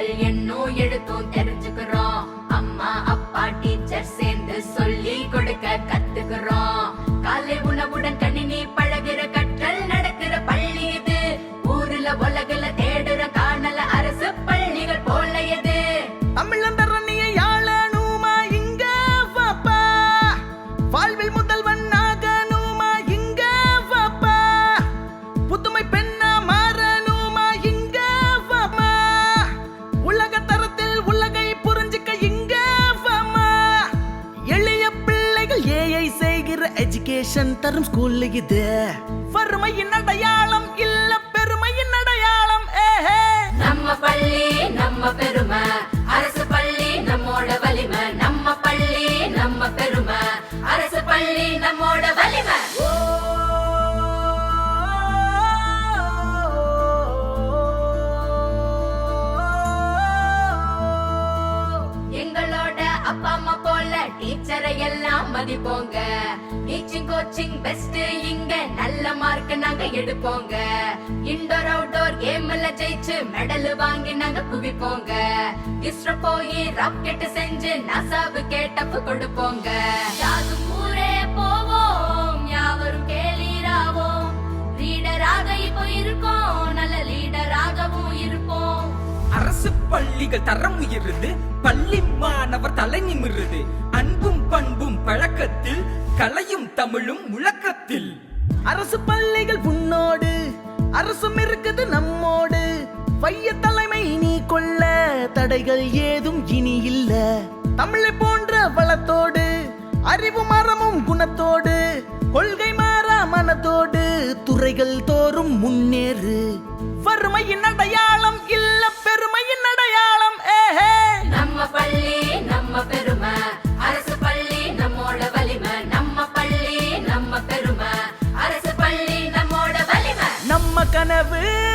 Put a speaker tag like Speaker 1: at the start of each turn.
Speaker 1: நாங்கள் என்னோ எடுத்தோம் தெரிஞ்சுக்கிறோம். அம்மா அப்பா டீச்சர் சேர்ந்து சொல்லி கொடுக்க கத்துக்கிறோம். காலை உணவுடன் எஜுகேஷன் தரும் ஸ்கூல் இது. வறுமையின் அடையாளம் இல்ல பெருமையின் அடையாளம் ஏஹே
Speaker 2: நம்ம பள்ளி நம்ம பெருமை. அரசு பள்ளி நம்மோட வலிமை. நம்ம பள்ளி நம்ம பெருமை. அரசு பள்ளி நம்மோட வலிமை. எங்களோட அப்பா அம்மா டீச்சரை எல்லாம் மதிப்போங்க. டீச்சிங் கோச்சிங் பெஸ்ட் இங்க நல்ல மார்க் நாங்க எடுப்போங்க. இன்டோர் அவுட்டோர் கேம்ல ஜெயிச்சு மெடல் வாங்கி நாங்க குவிப்போங்க. இஸ்ரோ போய் ராக்கெட் செஞ்சு நாசாவு கேட்டப்பு கொடுப்போங்க.
Speaker 3: பள்ளிகள் தரம் உயர்ந்து பள்ளி மாணவர் தலை நிமிர்றது அன்பும் பண்பும் பழக்கத்தில் கலையும் தமிழும் முழக்கத்தில்.
Speaker 1: அரசு பள்ளிகள் உன்னோடு அரசும் இருக்குது நம்மோடு. பைய தலைமை நீ கொள்ள தடைகள் ஏதும் இனி இல்ல. தமிழை போன்ற வளத்தோடு அறிவு மரமும் குணத்தோடு கொள்கை மாறா மனத்தோடு துறைகள் தோறும் முன்னேறு. வறுமையின் அடையாளம் இல்ல பெருமையின் அடையாளம்
Speaker 2: பெருமை I never